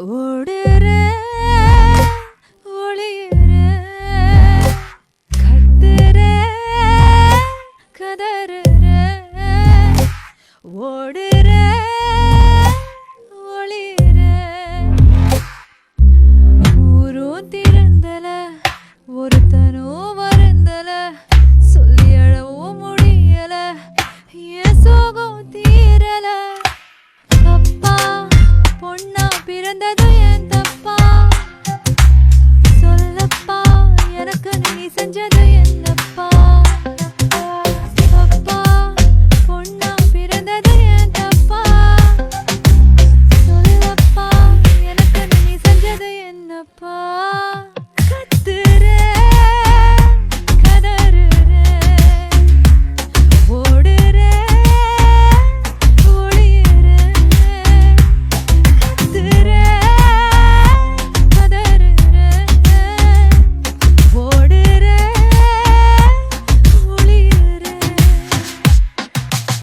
ஓடுற ஒளியுற கத்துற கதறுற ஓடுற ஒளியுற. ஊரும் திறந்தல ஒருத்தனும் நடந்தது என் தப்பா சொல்லப்பா எனக்கு நீ செஞ்சது என்னப்பா